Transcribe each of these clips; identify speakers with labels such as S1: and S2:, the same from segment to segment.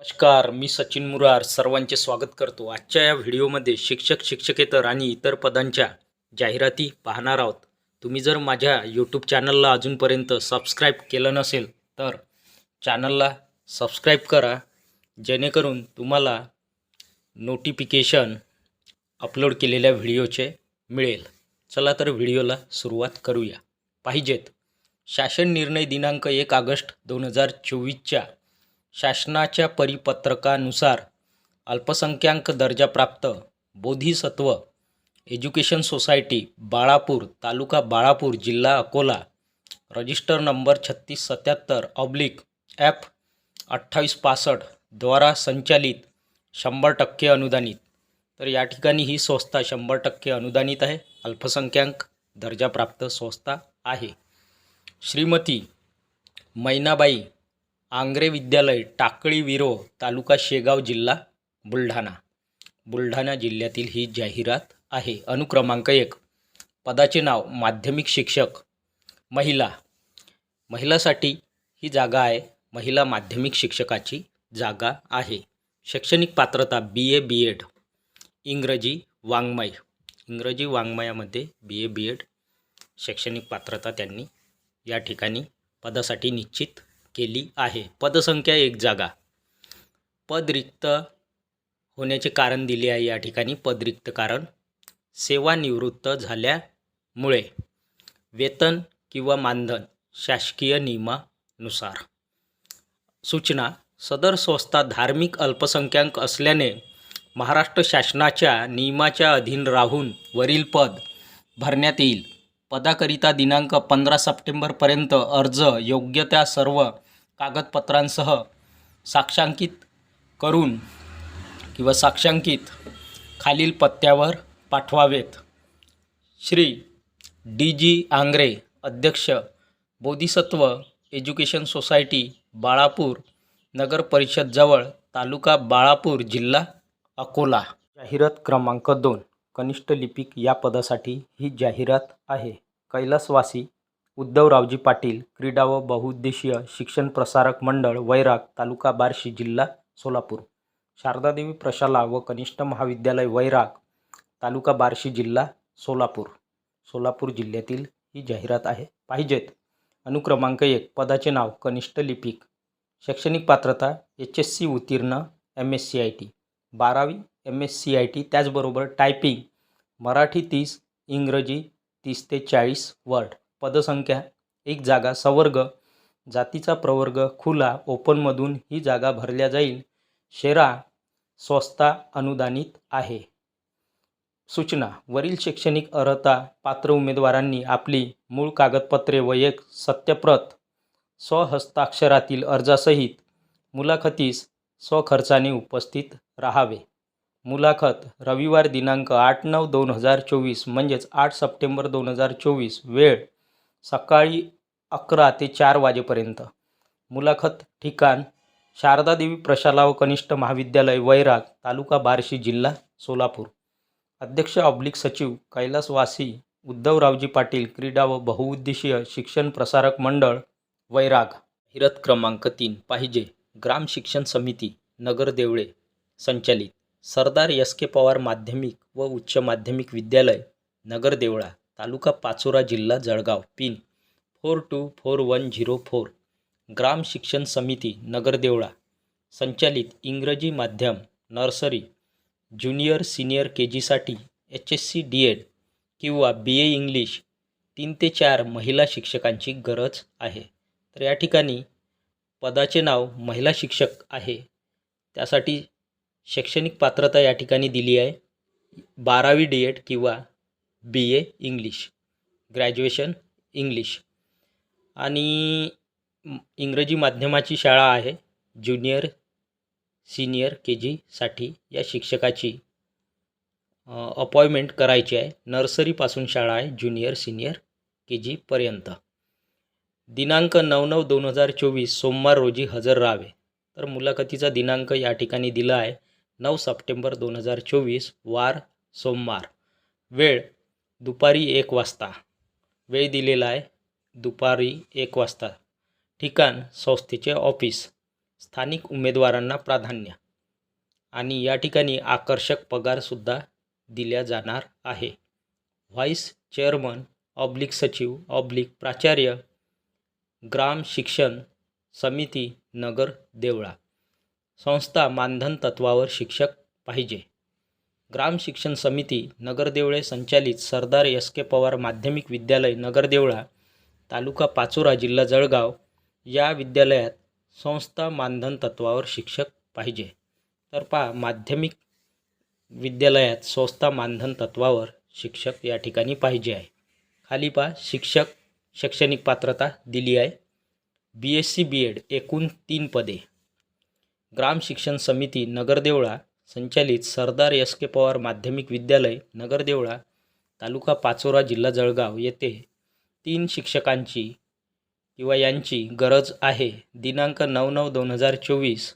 S1: नमस्कार मी सचिन मुरार सर्वांचे स्वागत करतो. आजच्या या व्हिडिओमध्ये शिक्षक शिक्षकेतर आणि इतर पदांच्या जाहिराती पाहणार आहोत. तुम्ही जर माझ्या यूट्यूब चॅनलला अजूनपर्यंत सबस्क्राईब केलं नसेल तर चॅनलला सबस्क्राईब करा. जेणेकरून तुम्हाला नोटिफिकेशन अपलोड केलेल्या व्हिडिओचे मिळेल. चला तर व्हिडिओला सुरुवात करूया. पाहिजेत. शासन निर्णय दिनांक एक ऑगस्ट दोन हजार चोवीसच्या शासनाच्या परिपत्रकानुसार अल्पसंख्याक दर्जाप्राप्त बोधिसत्व एज्युकेशन सोसायटी बाळापूर तालुका बाळापूर जिल्हा अकोला रजिस्टर नंबर छत्तीस सत्याहत्तर ऑब्लिक ॲप अठ्ठावीस पासष्ट द्वारा संचालित शंभर टक्के अनुदानित. तर या ठिकाणी ही संस्था शंभर टक्के अनुदानित आहे. अल्पसंख्याक दर्जाप्राप्त संस्था आहे. श्रीमती मैनाबाई आंग्रे विद्यालय टाकळी विरो तालुका शेगाव जिल्हा बुलढाणा. बुलढाणा जिल्ह्यातील ही जाहिरात आहे. अनुक्रमांक एक. पदाचे नाव माध्यमिक शिक्षक महिला. महिलासाठी ही जागा आहे. महिला माध्यमिक शिक्षकाची जागा आहे. शैक्षणिक पात्रता बी ए बी एड इंग्रजी वाङ्मय. इंग्रजी वाङ्मयामध्ये बी ए बी एड शैक्षणिक पात्रता त्यांनी या ठिकाणी पदासाठी निश्चित केली आहे. पदसंख्या एक जागा. पद रिक्त होण्याचे कारण दिले आहे या ठिकाणी. पद रिक्त कारण सेवानिवृत्त झाल्यामुळे वेतन किंवा मानधन शासकीय नियमानुसार. सूचना सदर संस्था धार्मिक अल्पसंख्याक असल्याने महाराष्ट्र शासनाच्या नियमाच्या अधीन राहून वरील पद भरण्यात येईल. पदाकरिता दिनांक पंधरा सप्टेंबरपर्यंत अर्ज योग्य त्या सर्व कागदपत्रांसह साक्षांकित करून किंवा साक्षांकित खालील पत्त्यावर पाठवावेत. श्री डी जी आंग्रे अध्यक्ष बोधिसत्व एज्युकेशन सोसायटी बाळापूर नगर परिषदजवळ तालुका बाळापूर जिल्हा अकोला. जाहिरात क्रमांक दोन कनिष्ठ लिपिक या पदासाठी ही जाहिरात आहे. कैलासवासी उद्धवरावजी पाटील क्रीडा व बहुउद्देशीय शिक्षण प्रसारक मंडळ वैराग तालुका बार्शी जिल्हा सोलापूर. शारदादेवी प्रशाला व कनिष्ठ महाविद्यालय वैराग तालुका बार्शी जिल्हा सोलापूर. सोलापूर जिल्ह्यातील ही जाहिरात आहे. पाहिजेत. अनुक्रमांक एक पदाचे नाव कनिष्ठ लिपिक. शैक्षणिक पात्रता एच एस सी उत्तीर्ण M S C I T. बारावी M S C I T त्याचबरोबर टायपिंग मराठी तीस इंग्रजी तीस ते चाळीस वर्ड. पदसंख्या एक जागा सवर्ग जातीचा प्रवर्ग खुला ओपनमधून ही जागा भरल्या जाईल. शेरा स्वस्ता अनुदानित आहे. सूचना वरील शैक्षणिक अर्हता पात्र उमेदवारांनी आपली मूळ कागदपत्रे व एक सत्यप्रत स्वहस्ताक्षरातील अर्जासहित मुलाखतीस स्वखर्चाने उपस्थित राहावे. मुलाखत रविवार दिनांक आठ नऊ दोन हजार चोवीस म्हणजेच आठ सप्टेंबर दोन हजार चोवीस वेळ सकाळी अकरा ते चार वाजेपर्यंत. मुलाखत ठिकाण शारदादेवी प्रशाला व कनिष्ठ महाविद्यालय वैराग तालुका बार्शी जिल्हा सोलापूर. अध्यक्ष ऑब्लिक सचिव कैलासवासी उद्धवरावजी पाटील क्रीडा व बहुउद्देशीय शिक्षण प्रसारक मंडळ वैराग. हिरत क्रमांक तीन पाहिजे. ग्राम शिक्षण समिती नगर देवळे. संचालित. सरदार एस के पवार माध्यमिक व उच्च माध्यमिक विद्यालय नगर देवळा. तालुका पाचोरा जिल्हा Jalgaon. Pin four two four one zero four ग्राम शिक्षण समिती नगरदेवळा संचालित इंग्रजी माध्यम nursery junior senior K जीसाठी H S C D Ed किंवा बी ए इंग्लिश तीन ते चार महिला शिक्षकांची गरज आहे. तर या ठिकाणी पदाचे नाव महिला शिक्षक आहे. त्यासाठी शैक्षणिक पात्रता या ठिकाणी दिली आहे. बारावी डी एड किंवा B A English graduation English. आणि इंग्रजी माध्यमाची शाळा आहे ज्युनियर सिनियर के जीसाठी या शिक्षकाची अपॉइंटमेंट करायची आहे. नर्सरीपासून शाळा आहे ज्युनियर सिनियर के जीपर्यंत दिनांक नऊ नऊ दोन हजार चोवीस सोमवार रोजी हजर राहावे. तर मुलाखतीचा दिनांक या ठिकाणी दिला आहे. नऊ सप्टेंबर दोन हजार चोवीस वार सोमवार. वेळ दुपारी एक वाजता. वेळ दिलेला आहे दुपारी एक वाजता. ठिकाण संस्थेचे ऑफिस. स्थानिक उमेदवारांना प्राधान्य. आणि या ठिकाणी आकर्षक पगारसुद्धा दिल्या जाणार आहे. व्हाईस चेअरमन ऑब्लिक सचिव ऑब्लिक प्राचार्य ग्राम शिक्षण समिती नगर देवळा. संस्था मानधन तत्वावर शिक्षक पाहिजे. ग्राम शिक्षण समिती नगरदेवळे संचालित सरदार एस के पवार माध्यमिक विद्यालय नगरदेवळा तालुका पाचोरा जिल्हा जळगाव या विद्यालयात संस्था मानधन तत्वावर शिक्षक पाहिजे. तर पहा माध्यमिक विद्यालयात संस्था मानधन तत्वावर शिक्षक या ठिकाणी पाहिजे आहे. खाली पहा शिक्षक शैक्षणिक पात्रता दिली आहे. B S C B Ed एकूण तीन पदे. ग्राम शिक्षण समिती नगरदेवळा संचालित सरदार एस के पवार माध्यमिक विद्यालय नगरदेवळा तालुका पाचोरा जिल्हा जळगाव येथे तीन शिक्षकांची किंवा यांची गरज आहे. दिनांक नऊ नऊ दोन हजार चोवीस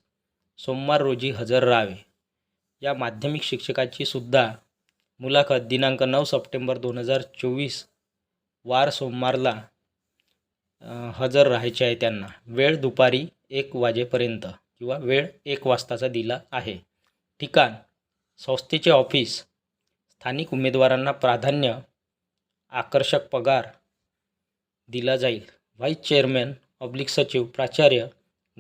S1: सोमवार रोजी हजर राहावे. या माध्यमिक शिक्षकाची सुद्धा मुलाखत दिनांक नऊ सप्टेंबर दोन हजार चोवीस वार सोमवारला हजर राहायचे आहे त्यांना. वेळ दुपारी एक वाजेपर्यंत किंवा वेळ एक वाजताचा दिला आहे. ठिकाण संस्थेचे ऑफिस स्थानिक उमेदवारांना प्राधान्य आकर्षक पगार दिला जाईल. व्हाईस चेअरमॅन पब्लिक सचिव प्राचार्य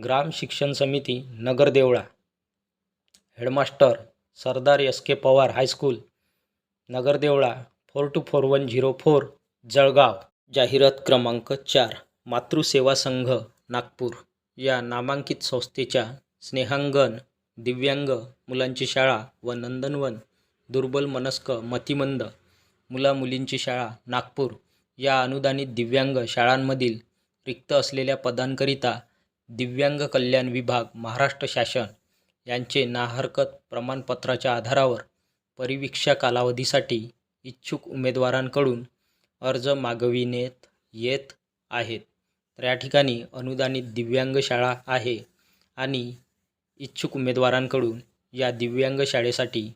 S1: ग्राम शिक्षण समिती Nagardevla headmaster Sardar S K Pawar high school Nagardevla four two four one zero four Jalgaon. जाहिरात क्रमांक चार मातृसेवा संघ नागपूर. या नामांकित संस्थेच्या स्नेहांगण दिव्यांग मुलांची शाळा व नंदनवन दुर्बल मनस्क मतिमंद मुलामुलींची शाळा नागपूर या अनुदानित दिव्यांग शाळांमधील रिक्त असलेल्या पदांकरिता दिव्यांग कल्याण विभाग महाराष्ट्र शासन यांचे नाहरकत प्रमाणपत्राच्या आधारावर परिवीक्षा कालावधीसाठी इच्छुक उमेदवारांकडून अर्ज मागविण्यात येत आहेत. तर या ठिकाणी अनुदानित दिव्यांग शाळा आहे आणि इच्छुक उमेदवारांकडून या दिव्यांग शाळेसाठी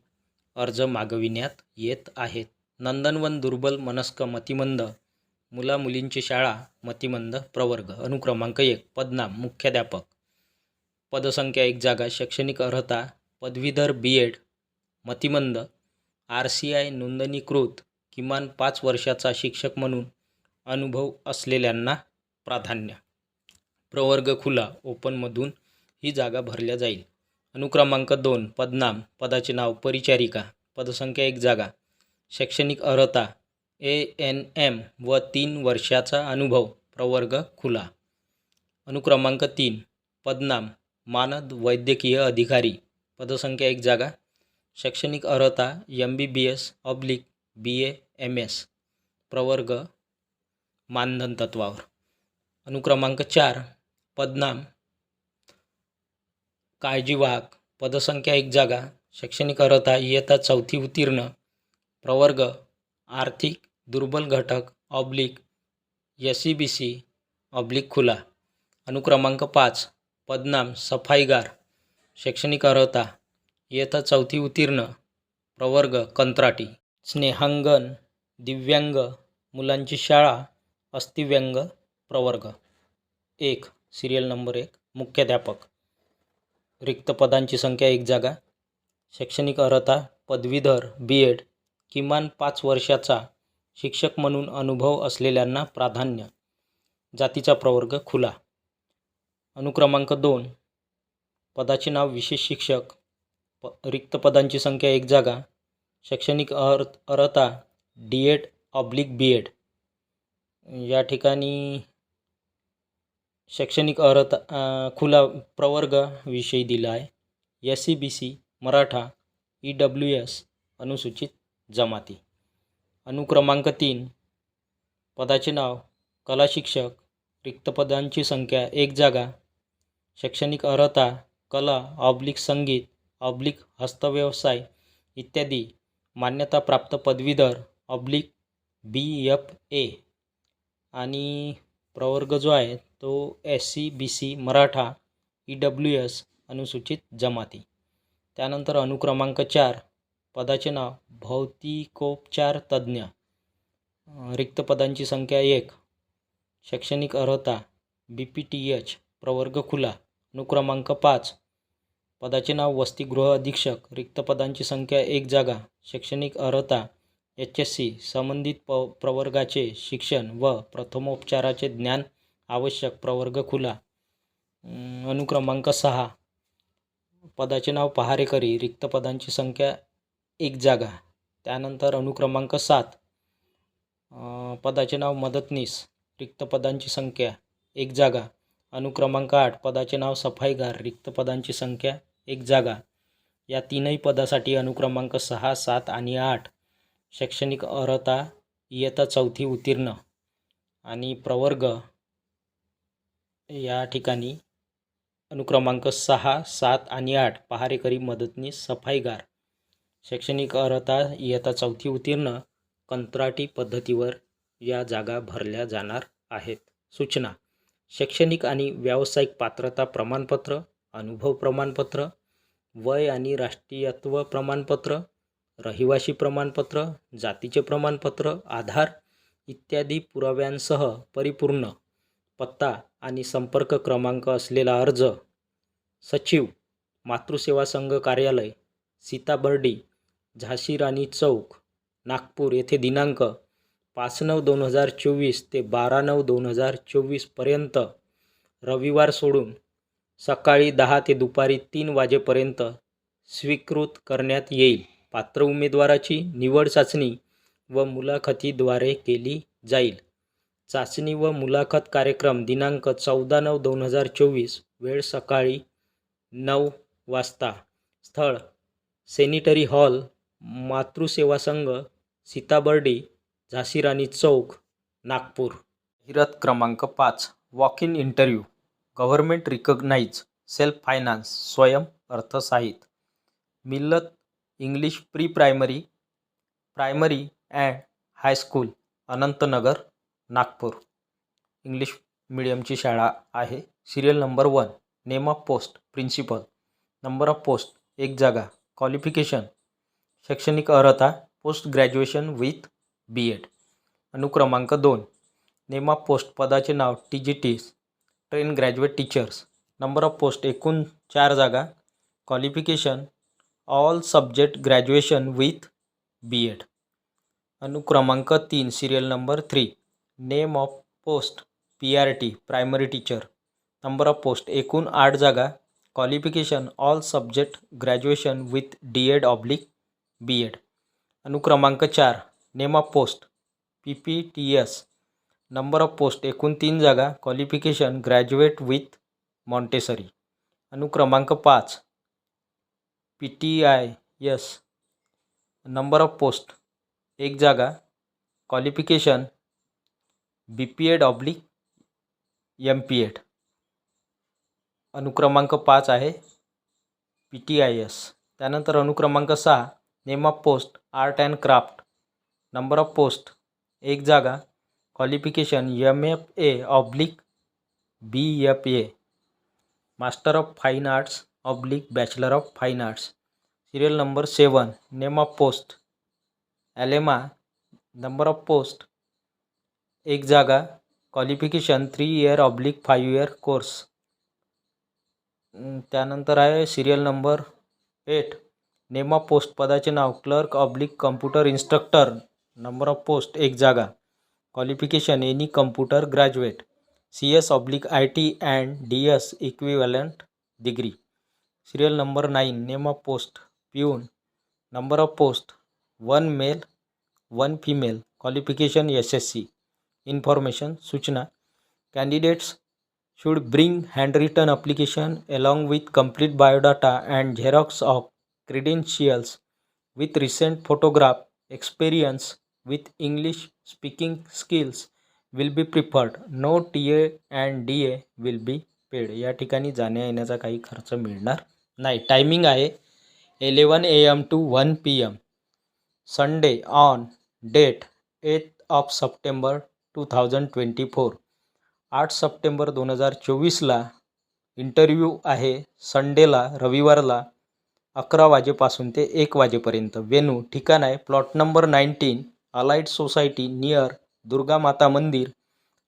S1: अर्ज मागविण्यात येत आहेत. नंदनवन दुर्बल मनस्क मतिमंद मुलामुलींची शाळा मतिमंद प्रवर्ग. अनुक्रमांक एक पदनाम मुख्याध्यापक. पदसंख्या एक जागा शैक्षणिक अर्हता पदवीधर बी एड मतिमंद. आर सी आय नोंदणीकृत किमान पाच वर्षाचा शिक्षक म्हणून अनुभव असलेल्यांना प्राधान्य. प्रवर्ग खुला ओपनमधून ही जागा भरल्या जाईल. अनुक्रमांक दोन पदनाम पदाचे नाव परिचारिका पदसंख्या एक जागा शैक्षणिक अर्हता ए एन एम व तीन वर्षाचा अनुभव प्रवर्ग खुला. अनुक्रमांक तीन पदनाम मानद वैद्यकीय अधिकारी पदसंख्या एक जागा शैक्षणिक अर्हता M B B S oblique B A M S प्रवर्ग मानधन तत्वावर. अनुक्रमांक चार पदनाम काळजी वाघ पदसंख्या एक जागा शैक्षणिक अर्हता इयत्ता चौथी उत्तीर्ण प्रवर्ग आर्थिक दुर्बल घटक oblique S C B C oblique खुला. अनुक्रमांक पाच पदनाम सफाईगार शैक्षणिक अर्हता इयत्ता चौथी उत्तीर्ण प्रवर्ग कंत्राटी. स्नेहांगण दिव्यांग मुलांची शाळा अस्थिव्यंग प्रवर्ग. एक सिरियल नंबर एक मुख्याध्यापक. रिक्त पदांची संख्या एक जागा शैक्षणिक अर्हता पदवीधर बी एड किमान पाच वर्षाचा शिक्षक म्हणून अनुभव असलेल्यांना प्राधान्य. जातीचा प्रवर्ग खुला. अनुक्रमांक दोन. पदाचे नाव विशेष शिक्षक. प रिक्त पदांची संख्या एक जागा. शैक्षणिक अर्थ अर्हता D Ed oblique B Ed या ठिकाणी शैक्षणिक अर्हता खुला प्रवर्ग विषयी दिला आहे. S C B C Maratha E W S अनुसूचित जमाती. अनुक्रमांक तीन पदाचे नाव कला शिक्षक रिक्त पदांची संख्या एक जागा. शैक्षणिक अर्हता कला ऑब्लिक संगीत ऑब्लिक हस्तव्यवसाय इत्यादी. मान्यताप्राप्त पदवीधर ऑब्लिक बी एफ ए. आणि प्रवर्ग जो आहे तो S C B C Maratha E W S अनुसूचित जमाती. त्यानंतर अनुक्रमांक चार पदाचे नाव भौतिकोपचार तज्ज्ञ. रिक्त पदांची संख्या एक शैक्षणिक अर्हता बी पी टी एच प्रवर्ग खुला. अनुक्रमांक पाच पदाचे नाव वसतिगृह अधीक्षक. रिक्त पदांची संख्या एक जागा शैक्षणिक अर्हता एच एस सी संबंधित प प्रवर्गाचे शिक्षण व प्रथमोपचाराचे ज्ञान आवश्यक प्रवर्ग खुला. अनुक्रमांक सहा. पदाचे नाव पहारेकरी. रिक्त पदांची संख्या एक जागा. त्यानंतर अनुक्रमांक सात. पदाचे नाव मदतनीस. रिक्त पदांची संख्या एक जागा. अनुक्रमांक आठ. पदाचे नाव सफाईगार. रिक्त पदांची संख्या एक जागा. या तीनही पदासाठी अनुक्रमांक सहा सात आणि आठ शैक्षणिक अर्हता इयत्ता चौथी उत्तीर्ण. आणि प्रवर्ग या ठिकाणी अनुक्रमांक सहा सात आणि आठ पहारेकरी मदतनीस सफाईगार शैक्षणिक अर्हता इयत्ता चौथी उत्तीर्ण कंत्राटी पद्धतीवर या जागा भरल्या जाणार आहेत. सूचना शैक्षणिक आणि व्यावसायिक पात्रता प्रमाणपत्र अनुभव प्रमाणपत्र वय आणि राष्ट्रीयत्व प्रमाणपत्र रहिवासी प्रमाणपत्र जातीचे प्रमाणपत्र आधार इत्यादी पुराव्यांसह परिपूर्ण पत्ता आणि संपर्क क्रमांक असलेला अर्ज. सचिव मातृसेवा संघ कार्यालय सीताबर्डी झाशी राणी चौक नागपूर येथे दिनांक पाच नऊ दोन हजार चोवीस ते बारा नऊ दोन हजार चोवीसपर्यंत रविवार सोडून सकाळी दहा ते दुपारी तीन वाजेपर्यंत स्वीकृत करण्यात येईल. पात्र उमेदवाराची निवड चाचणी व मुलाखतीद्वारे केली जाईल. चाचणी व मुलाखत कार्यक्रम दिनांक चौदा नऊ दोन हजार चोवीस वेळ सकाळी नऊ वाजता. स्थळ सेनिटरी हॉल मातृसेवा संघ सीताबर्डी झाशी राणी चौक नागपूर. हिरत क्रमांक पाच walk in interview government recognize self finance स्वयं अर्थसाहित. Millat English pre primary primary and high school Anantnagar Nagpur. English मिडियमची शाळा आहे. Serial number one name of post principal. Number of post एक जागा. क्वालिफिकेशन शैक्षणिक अर्हता post graduation with B Ed अनुक्रमांक दोन name of post पदाचे नाव T G Ts train graduate teachers. Number of post एकूण चार जागा. Qualification all subject graduation with B Ed अनुक्रमांक तीन serial number three name of post P R T primary teacher number of post एकूण आठ जागा. Qualification all subject graduation with D Ed oblique B Ed अनुक्रमांक चार name of post P P T S number of post एकूण तीन जागा. Qualification graduate with Montessori अनुक्रमांक पाच P T I S number of post एक जागा. Qualification B P Ed oblique M P Ed अनुक्रमांक पाच आहे पी टी आय एस त्यानंतर अनुक्रमांक सहा name of post art and craft number of post एक जागा. Qualification M F A oblique B F A master of fine arts oblique bachelor of fine arts serial number seven name of post ॲलेमा number of post एक जागा qualification three year oblique five year course त्यानंतर आहे serial number eight name of post पदाचे नाव clerk oblique computer instructor number of post एक जागा. Qualification any computer graduate C S oblique I T and D S equivalent degree serial number nine name of post peon number of post one male one female qualification S S C information सूचना. Candidates should bring hand written application along with complete biodata and xerox of credentials with recent photograph experience with English speaking skills will be preferred no T A and D A will be paid या ठिकाणी जाण्या येण्याचा काही खर्च मिळणार नाही. Timing आहे eleven A M to one P M Sunday on date eighth of September 2022 two thousand twenty four आठ सप्टेंबर दोन हजार चोवीसला इंटरव्ह्यू आहे संडेला रविवारला अकरा वाजेपासून ते एक वाजेपर्यंत. वेनू ठिकाण आहे. प्लॉट नंबर नाईन्टीन अलाईट सोसायटी नियर दुर्गा माता मंदिर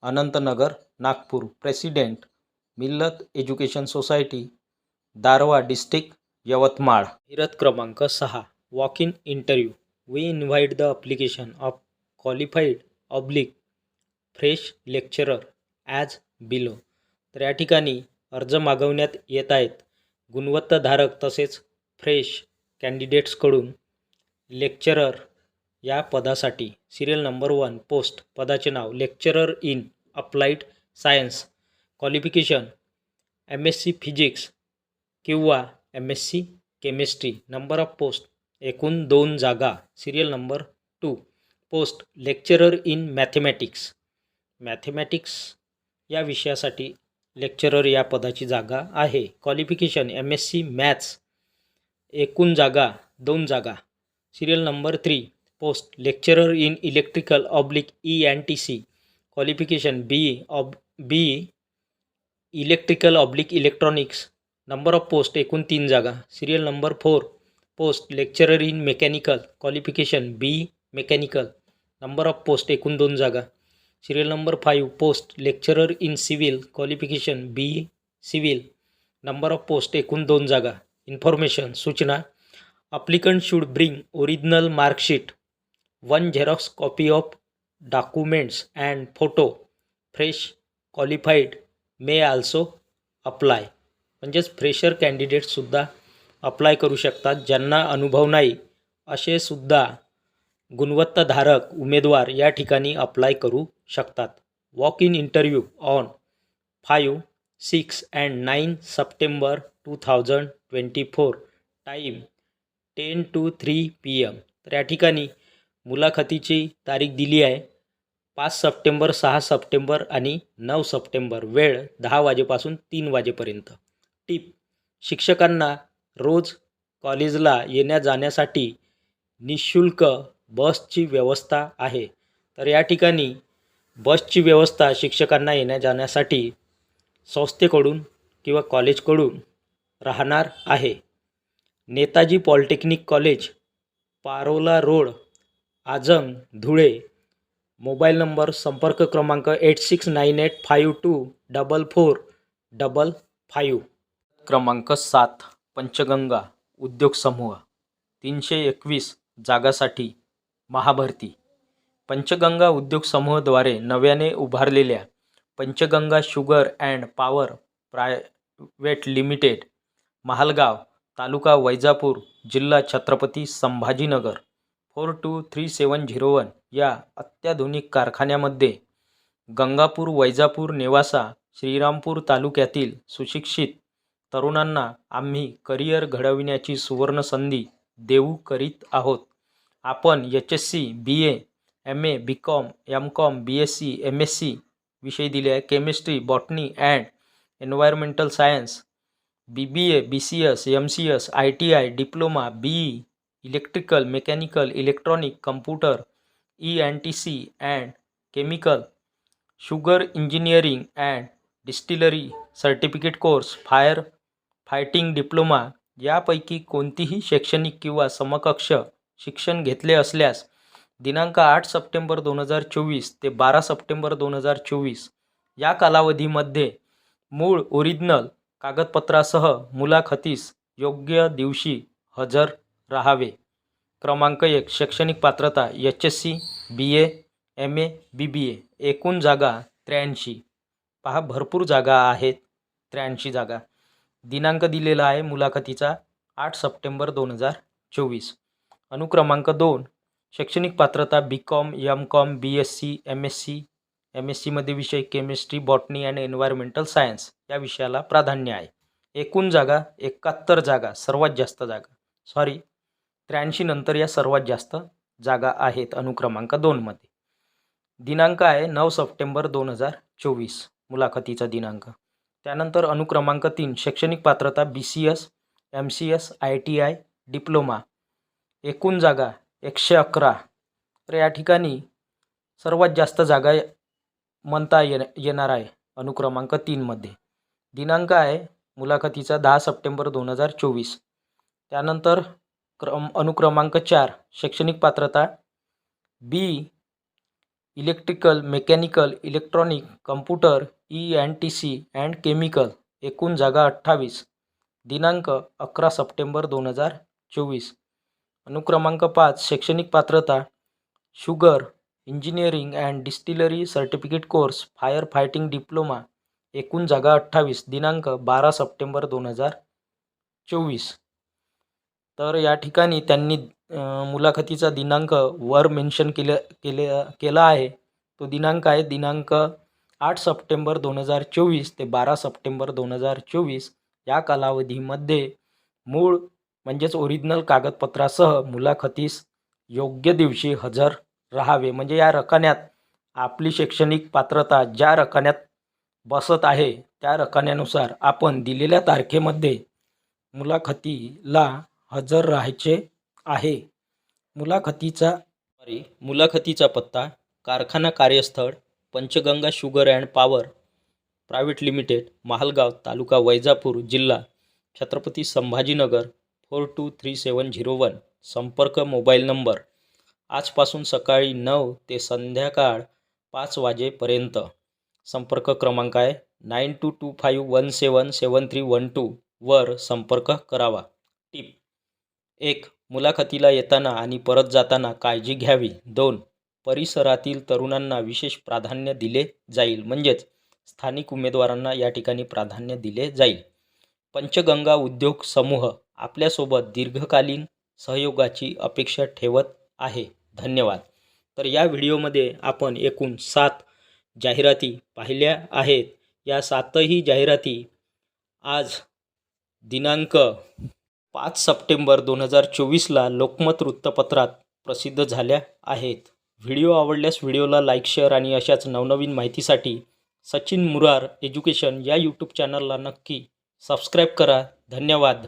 S1: Anantnagar Nagpur. President Millat education society Darwha district Yavatmal. जाहिरात क्रमांक सहा walk in interview we invite the application of qualified oblique fresh lecturer as below. तर या ठिकाणी अर्ज मागवण्यात येत आहेत. गुणवत्ताधारक तसेच फ्रेश कॅन्डिडेट्सकडून लेक्चरर या पदासाठी सिरियल नंबर वन पोस्ट पदाचे नाव lecturer in applied science qualification M S C physics किंवा M S C chemistry number of post एकूण दोन जागा serial number two post lecturer in mathematics. Mathematics या विषयासाठी लेक्चरर या पदाची जागा आहे. Qualification M S C maths एकूण जागा दोन जागा. Serial number three post lecturer in electrical oblique E N T C qualification B ऑब B electrical oblique electronics number of post एकूण तीन जागा. Serial number four post lecturer in mechanical qualification B mechanical number of post एकूण दोन जागा. Serial number five post lecturer in civil qualification B civil. Number of post एकूण दोन जागा. Information सूचना. Applicant should bring original marksheet one xerox copy of documents and photo fresh qualified may also apply म्हणजेच fresher कॅन्डिडेटसुद्धा apply करू शकतात. ज्यांना अनुभव नाही असे सुद्धा गुणवत्ताधारक उमेदवार या ठिकाणी अप्लाय करू शकतात. Walk in interview on five six and nine September two thousand twenty four time ten to three P M तर या ठिकाणी मुलाखतीची तारीख दिली आहे. पाच सप्टेंबर सहा सप्टेंबर आणि नऊ सप्टेंबर. वेळ दहा वाजेपासून तीन वाजेपर्यंत. टिप शिक्षकांना रोज कॉलेजला येण्या जाण्यासाठी निशुल्क बसची व्यवस्था आहे. तर या ठिकाणी बसची व्यवस्था शिक्षकांना येण्या जाण्यासाठी संस्थेकडून किंवा कॉलेजकडून राहणार आहे. Netaji polytechnic college Parola road Ajang Dhule. Mobile number संपर्क क्रमांक eight six nine eight five two double four double five. क्रमांक सात पंचगंगा उद्योग समूह तीनशे एकवीस जागासाठी महाभरती. पंचगंगा उद्योग समूहाद्वारे नव्याने उभारलेल्या Panchganga sugar and power private limited Mahalgaon तालुका वैजापूर जिल्हा Chhatrapati Sambhajinagar four two three seven zero one या अत्याधुनिक कारखान्यामध्ये गंगापूर वैजापूर नेवासा श्रीरामपूर तालुक्यातील सुशिक्षित तरुणांना आम्ही करिअर घडविण्याची सुवर्णसंधी देऊ करीत आहोत. आपण H S C B A M A B com M com B S C M S C विषय दिले आहे. Chemistry botany and environmental science B B A B C S M C S I T I diploma B E electrical mechanical electronic computer E N T C and chemical sugar engineering and distillery certificate course fire fighting diploma यापैकी कोणतीही शैक्षणिक किंवा समकक्ष शिक्षण घेतले असल्यास दिनांक आठ सप्टेंबर दोन हजार चोवीस ते बारा सप्टेंबर दोन हजार चोवीस या कालावधीमध्ये मूळ ओरिजिनल कागदपत्रासह मुलाखतीस योग्य दिवशी हजर राहावे. क्रमांक एक शैक्षणिक पात्रता H S C B A M A B B A एकूण जागा त्र्याऐंशी. पहा भरपूर जागा आहेत त्र्याऐंशी जागा. दिनांक दिलेला आहे मुलाखतीचा आठ सप्टेंबर दोन हजार चोवीस. अनुक्रमांक दोन शैक्षणिक पात्रता B com M com B S C M S C M S सीमध्ये विषय chemistry botany and environmental science या विषयाला प्राधान्य आहे. एकूण जागा एकाहत्तर जागा सर्वात जास्त जागा. सॉरी त्र्याऐंशी नंतर या सर्वात जास्त जागा आहेत अनुक्रमांक दोनमध्ये दिनांक आहे नऊ सप्टेंबर दोन हजार चोवीस मुलाखतीचा दिनांक. त्यानंतर अनुक्रमांक तीन शैक्षणिक पात्रता B C S M C S I T I diploma एकूण जागा एकशे अकरा. तर या ठिकाणी सर्वात जास्त जागा म्हणता ये येणार आहे अनुक्रमांक तीनमध्ये दिनांक आहे मुलाखतीचा दहा सप्टेंबर दोन हजार चोवीस. त्यानंतर क्रम अनुक्रमांक चार शैक्षणिक पात्रता. B electrical mechanical electronic computer E N T C and chemical एकूण जागा अठ्ठावीस. दिनांक अकरा सप्टेंबर दोन हजार चोवीस. अनुक्रमांक पाच शैक्षणिक पात्रता sugar engineering and distillery certificate course fire fighting diploma एकूण जागा अठ्ठावीस दिनांक बारा सप्टेंबर दोन हजार चोवीस. तर या ठिकाणी त्यांनी मुलाखतीचा दिनांक वर मेन्शन केले केले केला आहे. तो दिनांक आहे दिनांक आठ सप्टेंबर दोन हजार चोवीस ते बारा सप्टेंबर दोन हजार चोवीस. या कालावधीमध्ये मूळ म्हणजेच ओरिजिनल कागदपत्रासह मुलाखतीस योग्य दिवशी हजर राहावे. म्हणजे या रकान्यात आपली शैक्षणिक पात्रता ज्या रकान्यात बसत आहे त्या रकान्यानुसार आपण दिलेल्या तारखेमध्ये मुलाखतीला हजर राहायचे आहे. मुलाखतीचा सॉरी मुलाखतीचा पत्ता कारखाना कार्यस्थळ Panchganga sugar and power private limited Mahalgaon तालुका वैजापूर जिल्हा Chhatrapati Sambhajinagar four two three seven zero one संपर्क मोबाईल नंबर. आजपासून सकाळी नऊ ते संध्याकाळ पाच वाजेपर्यंत. संपर्क क्रमांक आहे nine two two five one seven seven three one two वर संपर्क करावा. टिप. एक मुलाखतीला येताना आणि परत जाताना काळजी घ्यावी. दोन परिसरातील तरुणांना विशेष प्राधान्य दिले जाईल. म्हणजेच स्थानिक उमेदवारांना या ठिकाणी प्राधान्य दिले जाईल. पंचगंगा उद्योग समूह आपल्यासोबत दीर्घकालीन सहयोगाची अपेक्षा ठेवत आहे. धन्यवाद. तर या व्हिडिओमध्ये आपण एकूण सात जाहिराती पाहिल्या आहेत. या सातही जाहिराती आज दिनांक पाच सप्टेंबर दोन हजार चोवीसला लोकमत वृत्तपत्रात प्रसिद्ध झाल्या आहेत. व्हिडिओ आवडल्यास व्हिडिओला लाईक शेअर आणि अशाच नवनवीन माहितीसाठी सचिन मुरार एज्युकेशन या यूट्यूब चॅनलला नक्की सबस्क्राईब करा. धन्यवाद.